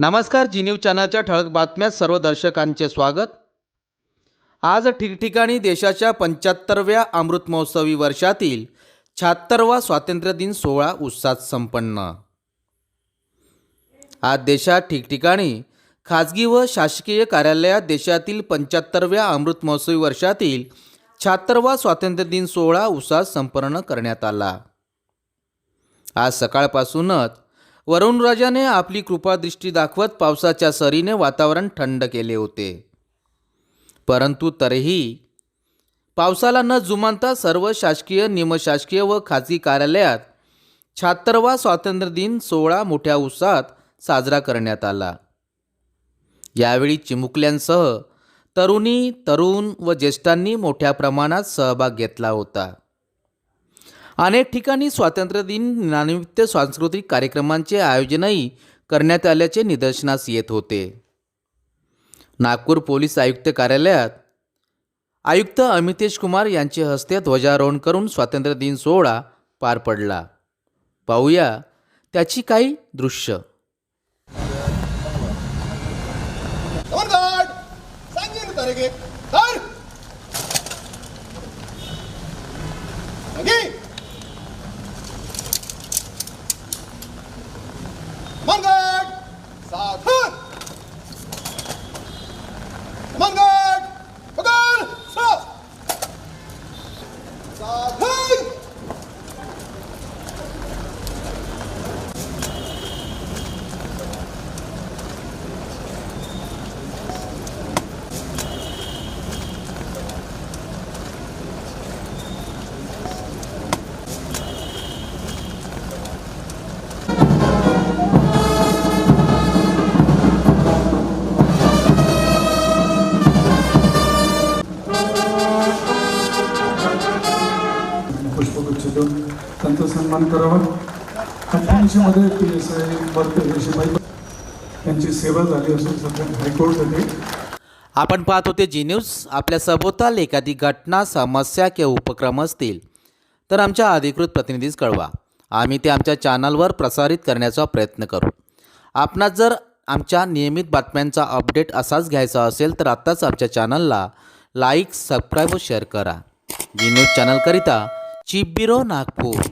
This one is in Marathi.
नमस्कार जी न्यूज चॅनलच्या ठळक बातम्यात सर्व दर्शकांचे स्वागत. आज ठिकठिकाणी देशाच्या पंच्याहत्तरव्या अमृत महोत्सवी वर्षातील शहात्तरवा स्वातंत्र्य दिन सोहळा उत्साहात संपन्न. आज देशात ठिकठिकाणी खाजगी व शासकीय कार्यालयात देशातील पंच्याहत्तरव्या अमृत महोत्सवी वर्षातील शहात्तरवा स्वातंत्र्य दिन सोहळा उत्साहात संपन्न करण्यात आला. आज सकाळपासूनच वरुणराजाने आपली कृपादृष्टी दाखवत पावसाच्या सरीने वातावरण थंड केले होते. परंतु तरीही पावसाला न जुमानता सर्व शासकीय निमशासकीय व खाजगी कार्यालयात शहात्तरवा स्वातंत्र्य दिन सोहळा मोठ्या उत्साहात साजरा करण्यात आला. यावेळी चिमुकल्यांसह तरुणी तरुण व ज्येष्ठांनी मोठ्या प्रमाणात सहभाग घेतला होता. अनेक ठिकाणी स्वातंत्र्य दिन दिनानिमित्त सांस्कृतिक कार्यक्रमांचे आयोजनही करण्यात आल्याचे निदर्शनास येत होते. नागपूर पोलीस आयुक्त कार्यालयात आयुक्त अमितेश कुमार यांचे हस्ते ध्वजारोहण करून स्वातंत्र्य दिन सोहळा पार पडला. पाहूया त्याची काही दृश्य. सांगेल 慢格儿刹 देऊन त्यांचा सन्मान करावा. अठ्ठ्याऐंशीमध्ये पी एस आय बर्ते त्यांची सेवा झाली असून सध्या हायकोर्टमध्ये आपण पाहत होते जी न्यूज आपल्या सभोवताल एखादी घटना समस्या किंवा उपक्रम असतील तर आमच्या अधिकृत प्रतिनिधीस कळवा. आम्ही ते आमच्या चॅनलवर प्रसारित करण्याचा प्रयत्न करू. आपणास जर आमच्या नियमित बातम्यांचा अपडेट असाच घ्यायचा असेल तर आत्ताच आमच्या चॅनलला लाईक सबस्क्राईब व शेअर करा. जी न्यूज चॅनलकरिता చిబ్బిరో నాగ్పూర్